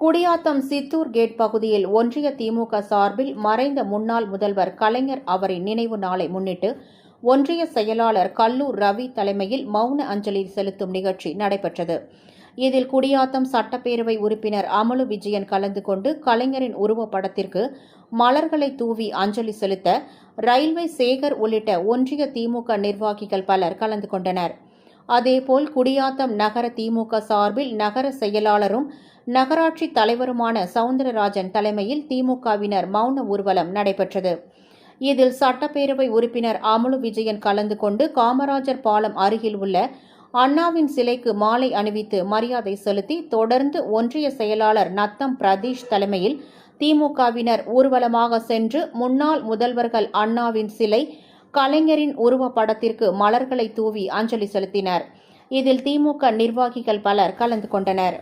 Gudiyatham Chittoor gate பகுதியில் ஒன்றிய திமுக சார்பில் மறைந்த முன்னாள் முதல்வர் கலைஞர் அவரின் நினைவு நாளை முன்னிட்டு ஒன்றிய செயலாளர் கல்லூர் ரவி தலைமையில் மௌன அஞ்சலி செலுத்தும் நிகழ்ச்சி நடைபெற்றது. இதில் குடியாத்தம் சட்டப்பேரவை உறுப்பினர் அமலு விஜயன் கலந்து கொண்டு கலைஞரின் உருவப்படத்திற்கு மலர்களை தூவி அஞ்சலி செலுத்த ரயில்வே சேகர் உள்ளிட்ட ஒன்றிய திமுக நிர்வாகிகள் பலர் கலந்து கொண்டனர். அதேபோல் குடியாத்தம் நகர திமுக சார்பில் நகர செயலாளரும் நகராட்சி தலைவருமான சவுந்தரராஜன் தலைமையில் திமுகவினர் மௌன ஊர்வலம் நடைபெற்றது. இதில் சட்டப்பேரவை உறுப்பினர் அமுலு விஜயன் கலந்து கொண்டு காமராஜர் பாலம் அருகில் உள்ள அண்ணாவின் சிலைக்கு மாலை அணிவித்து மரியாதை செலுத்தி தொடர்ந்து ஒன்றிய செயலாளர் நத்தம் பிரதீஷ் தலைமையில் திமுகவினர் ஊர்வலமாக சென்று முன்னாள் முதல்வர்கள் அண்ணாவின் சிலை கலைஞரின் உருவப்படத்திற்கு மலர்களை தூவி அஞ்சலி செலுத்தினர். இதில் திமுக நிர்வாகிகள் பலர் கலந்து கொண்டனர்.